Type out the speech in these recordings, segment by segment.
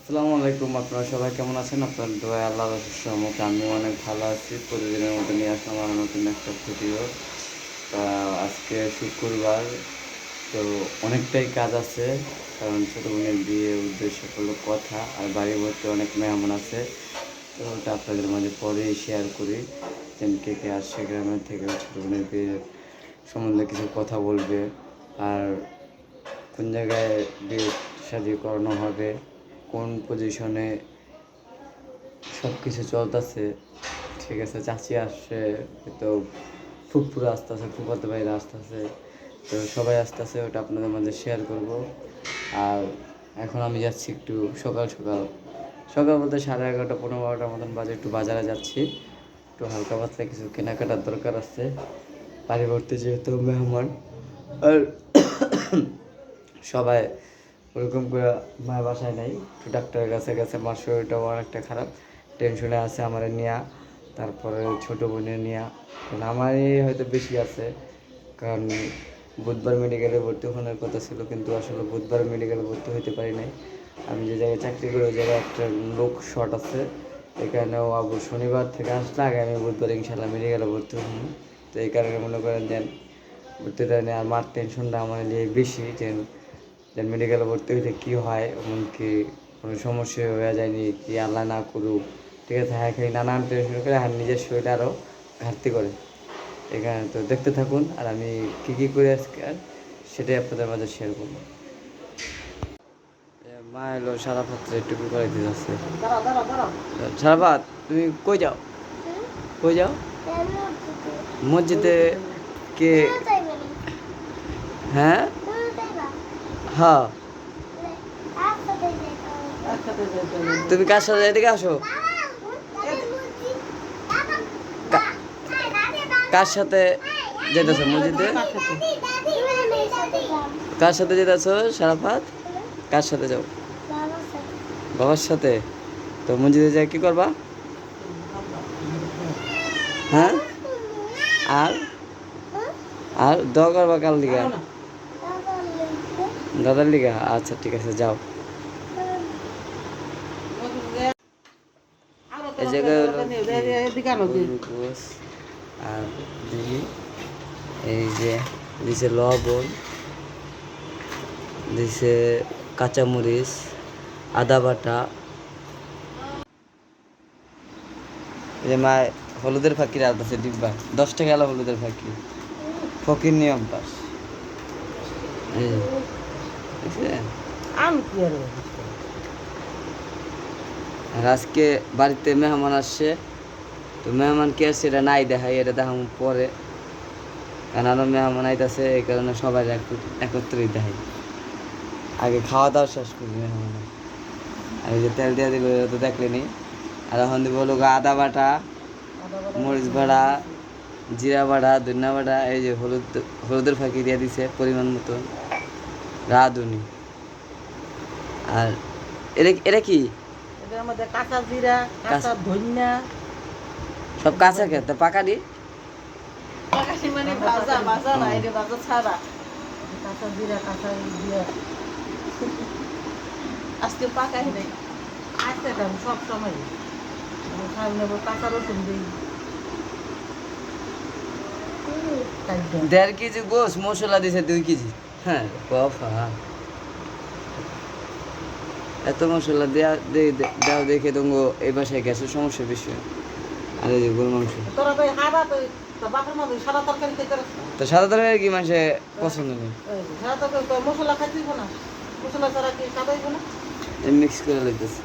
আসসালামু আলাইকুম, আপনারা সবাই কেমন আছেন? আপনার দোয়া আল্লাহ সহমত আমি অনেক ভালো আছি। প্রতিদিনের মতো নিয়ে আসলাম আমার নতুন একটা ভিডিও। তা আজকে শুক্রবার, তো অনেকটাই কাজ আছে, কারণ ছোটো বোনের বিয়ে উদ্দেশ্য করল কথা, আর বাড়ি ভর্তি অনেক মেহমান আছে। তো ওটা আপনাদের মাঝে পরেই শেয়ার করি। যেন কে কে আসছে গ্রামের থেকে, ছোটো বোনের বিয়ে সম্বন্ধে কিছু কথা বলবে, আর কোন জায়গায় বিয়ে শাদি করানো হবে কোন পজিশনে সব কিছু চলতেছে, ঠিক আছে, চাচি আসছে তো ফুকপুরে আসতেছে, ফুফাতে বাইরে আসতেছে, তো সবাই আসতেছে, ওটা আপনাদের মাঝে শেয়ার করব। আর এখন আমি যাচ্ছি একটু সকাল সকাল। সকাল বলতে সাড়ে এগারোটা, পনেরো বারোটার মতন বাজে একটু বাজারে যাচ্ছি। একটু হালকা পাতলা কিছু কেনাকাটার দরকার আছে। বাড়ি ভর্তি যেহেতু মেহমান। আর সবাই ওরকম করে মায়ের বাসায় নেই ডাক্তারের কাছে গেছে, মার শরীরটাও অনেকটা খারাপ টেনশনে আছে আমার নিয়া, তারপরে ছোটো বোনের নিয়া, কারণ আমারই হয়তো বেশি আছে, কারণ বুধবার মেডিকেলে ভর্তি হওয়ার কথা ছিল, কিন্তু আসলে বুধবার মেডিকেলে ভর্তি হতে পারি নাই। আমি যে জায়গায় চাকরি করি, ওই জায়গায় একটা লোক শর্ট আছে এই কারণে ও আবু শনিবার থেকে আসলে আগামী বুধবার ইনশাল্লাহ মেডিকেলে ভর্তি হন তো এই কারণে মনে করেন যে ভর্তিটা নিয়ে আর মার টেনশনটা আমার নিয়ে বেশি, যে যে মেডিকেলে ভর্তি হইলে কী হয় এমনকি কোনো সমস্যা হয়ে যায়নি কি আল্লাহ না করুক ঠিক আছে হ্যাঁ খালি নানান টেনশন করে আর নিজের শরীরটা আরও ঘাটতি করে। এখানে তো দেখতে থাকুন আর আমি কী কী করে আজকে আর সেটাই আপনাদের মাঝে শেয়ার করব। মা এলো সারা পাত্রে টুকু করে দিতে যাচ্ছে। সারাপাত তুমি কই যাও? কই যাও? মসজিদে কে হ্যাঁ? হ্যাঁ। তুমি কার সাথে এদিকে আসো? কার সাথে যেতেছো, মসজিদে? কার সাথে যেতেছো সারাপাত কার সাথে যাও? বাবার সাথে। তো মসজিদে যাই, কি করবা? হ্যাঁ? আর? আর দোয়া করবা কাল লিগা দাদার লিগা? আচ্ছা ঠিক আছে যাও। এই জায়গায় আর এই যে দিছে লবণ দিছে কাঁচামরিচ আদা বাটা। এই যে মা হলুদের ফাঁকি আছে ডিব্বা। দশ টাকা হলুদের ফাঁকি। ফকির নিয়ম পাস। আর আজকে বাড়িতে মেহমান আসছে। তো মেহমান কে আসছে এটা নাই দেখাই এটা দেখাম পরে। কারণ আরও মেহমান আইতাছে এই কারণে সবাই একত্রিত দেখাই। আগে খাওয়া দাওয়া শেষ করি মেহমান আর এই যে তেল দিয়ে দিল তো দেখলেনি। আর এখন দিব গা আদা বাটা মরিচ বাটা জিরা বাটা ধনিয়া বাটা এই যে হলুদ হলুদের ফাঁকি দিয়ে দিছে পরিমাণ মতো রাঁধুনি। আর এটা এটা কি? এটার মধ্যে কাঁচা জিরা কাঁচা ধনিয়া। সব কাঁচা খেতে পাকা দি মানে ভাজা ভাজা না এটা ভাজা ছাড়া। কাঁচা জিরা কাঁচা ই আজকে পাকাই নেই। আজকে দাম সব সময়। খাই নেব কাঁচা রসুন দিই। দেড় কেজি গোস মশলা দিছে দুই কেজি। হ্যাঁ বাবা এত মশলা দেয়া দে- দে- দেখে তো এই বাসায় গ্যাসের সমস্যা বেশি। আর এই যে গরু মাংস। তো সাদা তরকারি কি মানুষে পছন্দ নেই? মিক্স করে লইতেছে।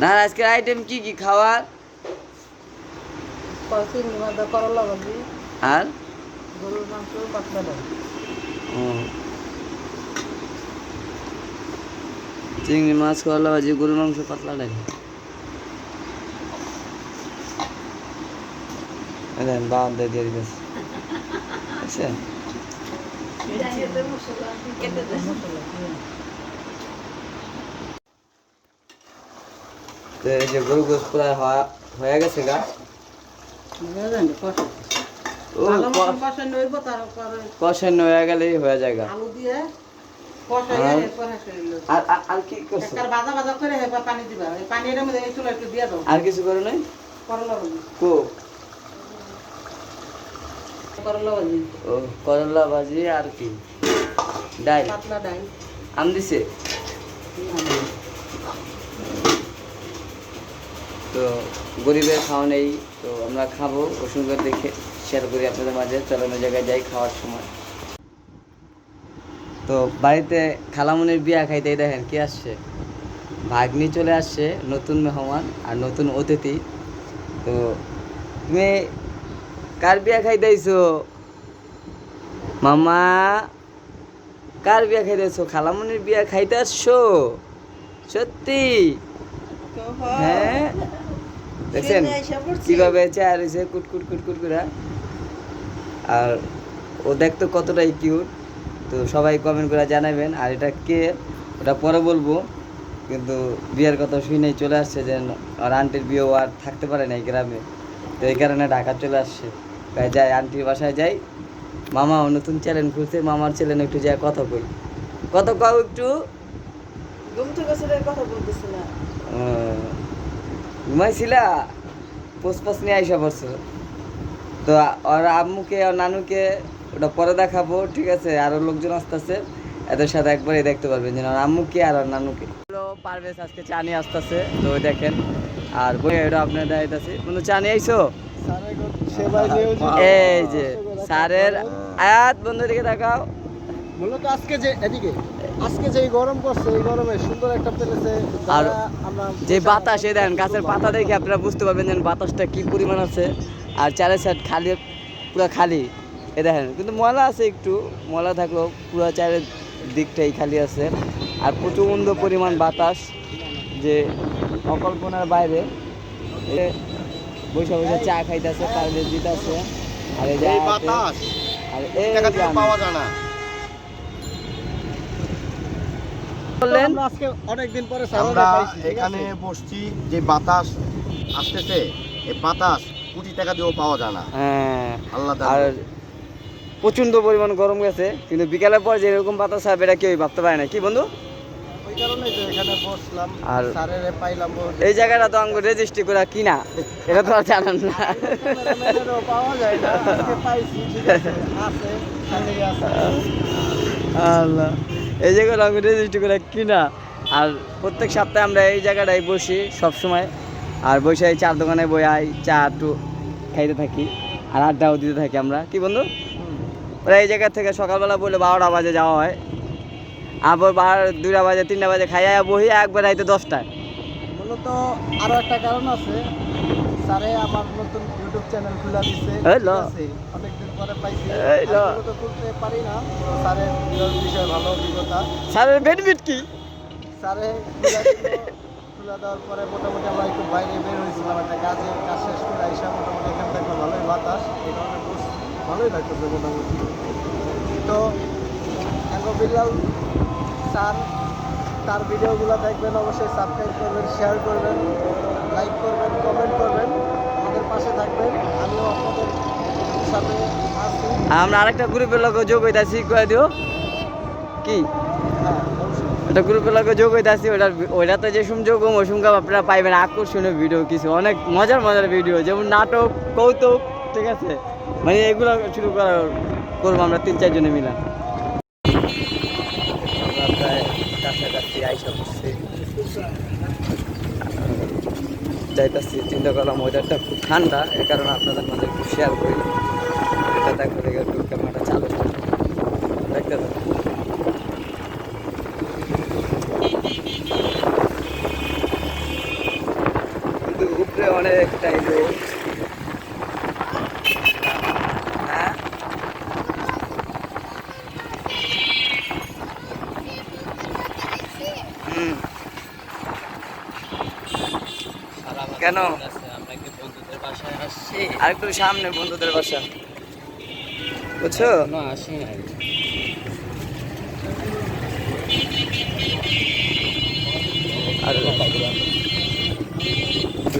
না আজকের আইটেম কি কি খাওয়ার? করলা ভাজি আর? গরুর মাংস পাতলা ডাল ও। চিংড়ি মাছ করলা ভাজি গরুর মাংস পাতলা ডাল দেন বাদ দিয়ে দিয়ে দিতেছে। এই যে গরু গোস প্রায় হয়ে গেছে গা? হয়ে গেলেই হয়ে যায় আলু দিয়ে আর- কি করে পানি দিবা। মধ্যে একটু দিয়ে দাও। কিছু করো নাই? করলা ভাজি। কো? করলা ভাজি। ও করলা ভাজি আর কি? ডাল পাতলা ডাল আম দিছে? তো গরিবের খাওয়া নেই তো আমরা খাব ওষুধ দেখে শেয়ার করি আপনাদের মাঝে চলানো জায়গায় যাই খাওয়ার সময়। তো বাড়িতে খালামুনির বিয়া খাইতে এই দেখেন কি আসছে। ভাগ্নি চলে আসছে নতুন মেহমান আর নতুন অতিথি। তো তুমি কার বিয়া খাইতে আইছো? মামা কার বিয়া খাইতে আসছো খালামুনির বিয়া খাইতে আসছো? সত্যি? হ্যাঁ। দেখছেন কীভাবে চেয়ার হয়েছে কুট কুট কুট কুট করে। আর ও দেখতো কতটাই কিউট তো সবাই কমেন্ট করে জানাবেন। আর এটা কে ওটা পরে বলব। কিন্তু বিয়ের কথা শুনেই চলে আসছে যে আর আন্টির বিয়েও আর থাকতে পারে না এই গ্রামে। তো এই কারণে ঢাকা চলে আসছে। তাই যাই আন্টির বাসায় যাই। মামা নতুন চ্যানেল খুলছে মামার চ্যানেল একটু যাই কথা কই। কত কও একটু। ঘুম থেকে ছেলে কথা বলতেছে না। আহ, ঘুমাইছিলা? পোস্টপাস নিয়ে আইসা পড়ছো। তো আর আম্মুকে আর নানুকে ওটা পরে দেখাবো ঠিক আছে? আরও লোকজন আসতেছে এদের সাথে একবারই দেখতে পারবেন যেন আর আম্মুকে আর ওর নানুকে। পারভেজ আজকে চা নিয়ে আসতেছে তো দেখেন। আর বই এটা আপনার দাঁড়াইতেছে বন্ধু চা নিয়ে আইসো? এই যে স্যারের আয়াত বন্ধু দিকে দেখাও। মূলত আজকে যে এদিকে আজকে যে গরম পড়ছে এই গরমে সুন্দর একটা প্লেসে আর যে বাতাস এই দেখেন গাছের পাতা দেখে আপনারা বুঝতে পারবেন যে বাতাসটা কি পরিমাণ আছে। আর চারের সাইড খালি পুরো খালি। এ দেখেন কিন্তু ময়লা আছে একটু ময়লা থাকলেও পুরো চারের দিকটাই খালি আছে। আর প্রচণ্ড পরিমাণ বাতাস যে অকল্পনার বাইরে বসে বসে চা খাইতেছে পারলে দিতেছে। আর এই যে বাতাস আর এই পাওয়া যায় না। বললেন? পরে আমরা এখানে বসছি যে বাতাস আসতেছে এই বাতাস কোটি টাকা দিয়েও পাওয়া যায় না। হ্যাঁ। আল্লাহ আর প্রচণ্ড পরিমাণ গরম গেছে কিন্তু বিকালের পর যেরকম বাতাস হবে এটা কেউই ভাবতে পারে না। কি বন্ধু? আর পাইলাম এই জায়গাটা তো রেজিস্ট্রি করে কিনা এটা তো আর জানান না। আল্লাহ। এই জায়গাটা আঙ্গুর রেজিস্ট্রি করে কিনা আর প্রত্যেক সপ্তাহে আমরা এই জায়গাটায় বসি সব সময় আর বসে চার দোকানে বই আই চা একটু খাইতে থাকি। আর আড্ডাও দিতে থাকি আমরা। কি বন্ধু? ওরা এই জায়গা থেকে সকালবেলা বলে বারোটা বাজে যাওয়া হয়। আবার বারো দুটা বাজে তিনটা বাজে খাইয়া বহি একবার রাইতে দশটায়। মূলত আরও একটা কারণ আছে। স্যারে আমার নতুন ইউটিউব চ্যানেল খুলে দিছে? অনেকদিন পরে পাইছি। তুলতে পারি না। তো স্যারের ভিডিওর ভালো অভিজ্ঞতা। স্যারের বেনিফিট কি? স্যারে খুলে দেওয়ার পরে মোটামুটি আমরা একটু বাইরে বের হয়েছিলাম একটা কাজে কাজ শেষ করে আইসা মোটামুটি এখান থেকে ভালোই বাতাস। এই কারণে বস ভালোই লাগতেছে মোটামুটি। তো এখন বিল্লাল স্যার তার ভিডিওগুলো দেখবেন অবশ্যই সাবস্ক্রাইব করবেন শেয়ার করবেন লাইক করবেন কমেন্ট করবেন। আমাদের পাশে থাকবেন। আমিও আপনাদের সাথে আছি। আমরা আরেকটা গ্রুপের লোক যোগ হইতাছি করে দিও। কি? হ্যাঁ অবশ্যই। একটা গ্রুপের লোক যোগ হইতাছি, ওটার ওইটাতে যে সুম যোগ ওই সুমকাম আপনারা পাইবেন আকর্ষণীয় ভিডিও কিছু, অনেক মজার মজার ভিডিও যেমন নাটক, কৌতুক, ঠিক আছে? মানে এগুলো শুরু করা করব আমরা তিন চারজনে মিলা। যাইতাছি, চিন্তা করলাম ওয়েদারটা খুব ঠান্ডা, এ কারণে আপনাদের মাঝে একটু শেয়ার করি। এটা দেখে একটু ক্যামেরাটা চালু দেখতে থাকো কিন্তু উপরে অনেকটাই। কেন? আর একটু সামনে বন্ধুদের বাসা। বুঝছ? আর।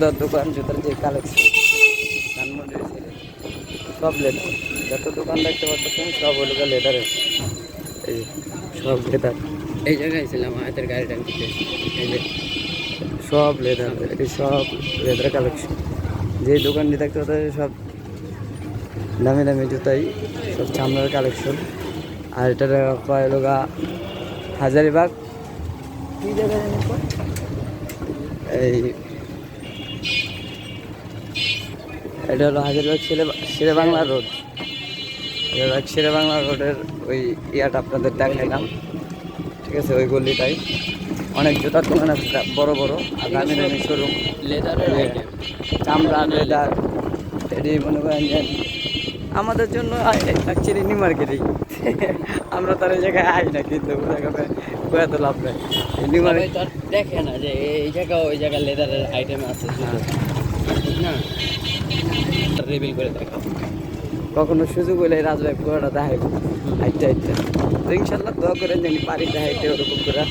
জুতার দোকান জুতার যে কালেকশন ধানমন্ডির সব লেদার যত দোকান দেখতে পাচ্ছেন সব হলো লেদারের এই সব লেদার এই জায়গায় ছিলাম হাতের গাড়ি টানতে এই যে সব লেদার এটি সব লেদার কালেকশন যে দোকানটি দেখতে পাচ্ছেন সব দামি দামি জুতাই সব চামড়ার কালেকশন আর এটার লোগা হাজারিবাগ। কি জায়গা জানি এই এটা হলো হাজারবাগ শেরে শেরে বাংলা রোড। হাজারবাগ শেরে বাংলা রোডের ওই ইয়াটা আপনাদের দেখাইলাম। ঠিক আছে ওই গলিটাই। অনেক জুতার দোকান আছে বড় বড়। আর দামি দামি শোরুম লেদারের চামড়া লেদার এটি মনে করেন যে আমাদের জন্য অ্যাকচুয়ালি নিউ মার্কেটেই আমরা তার এই জায়গায় আই না কিন্তু কোয়া তো লাভ নাই। নিউ মার্কেট দেখে না যে এই জায়গা ওই জায়গা লেদারের আইটেম আছে। হ্যাঁ। না রিভিল করে দেখাও কখনো সুযোগ হলে রাজভাই পুরোটা দেখাইব। আচ্ছা আচ্ছা তো ইনশাল্লাহ দোয়া করেন জানি পারি দেখাইতে ওরকম করে।